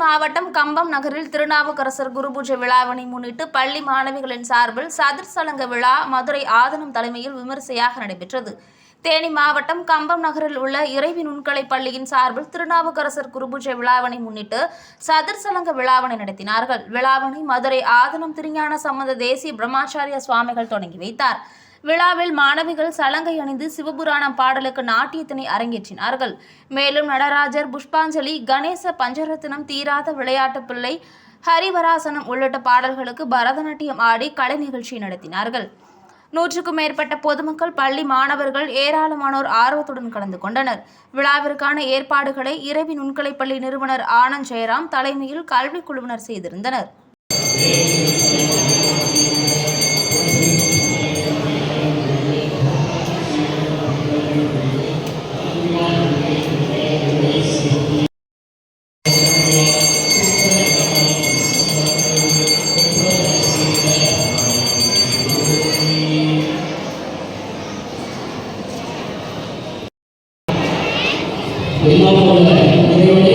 மாவட்டம் கம்பம் நகரில் திருநாவுக்கரசர் குருபூஜை விழாவினை முன்னிட்டு பள்ளி மாணவிகளின் சார்பில் சதுர் சலங்க விழா மதுரை ஆதனம் தலைமையில் விமரிசையாக நடைபெற்றது. தேனி மாவட்டம் கம்பம் நகரில் உள்ள இறைவி நுண்கலை பள்ளியின் சார்பில் திருநாவுக்கரசர் குருபூஜை விழாவினை முன்னிட்டு சதுர் சலங்க விழாவினை நடத்தினார்கள். விழாவினை மதுரை ஆதனம் திருஞான சம்பந்த தேசிய பிரம்மாச்சாரிய சுவாமிகள் தொடங்கி வைத்தார். விழாவில் மாணவிகள் சலங்கை அணிந்து சிவபுராணம் பாடலுக்கு நாட்டியத்தினை அரங்கேற்றினார்கள். மேலும் நடராஜர் புஷ்பாஞ்சலி கணேச பஞ்சரத்னம் தீராத விளையாட்டு பிள்ளை ஹரிவராசனம் உள்ளிட்ட பாடல்களுக்கு பரதநாட்டியம் ஆடி கலை நிகழ்ச்சி நடத்தினார்கள். நூற்றுக்கும் மேற்பட்ட பொதுமக்கள் பள்ளி மாணவர்கள் ஏராளமானோர் ஆர்வத்துடன் கலந்து கொண்டனர். விழாவிற்கான ஏற்பாடுகளை இரவி நுண்கலைப் பள்ளி நிறுவனர் ஆனந்த் ஜெயராம் தலைமையில் கல்விக் குழுவினர் செய்திருந்தனர். எல்லா போல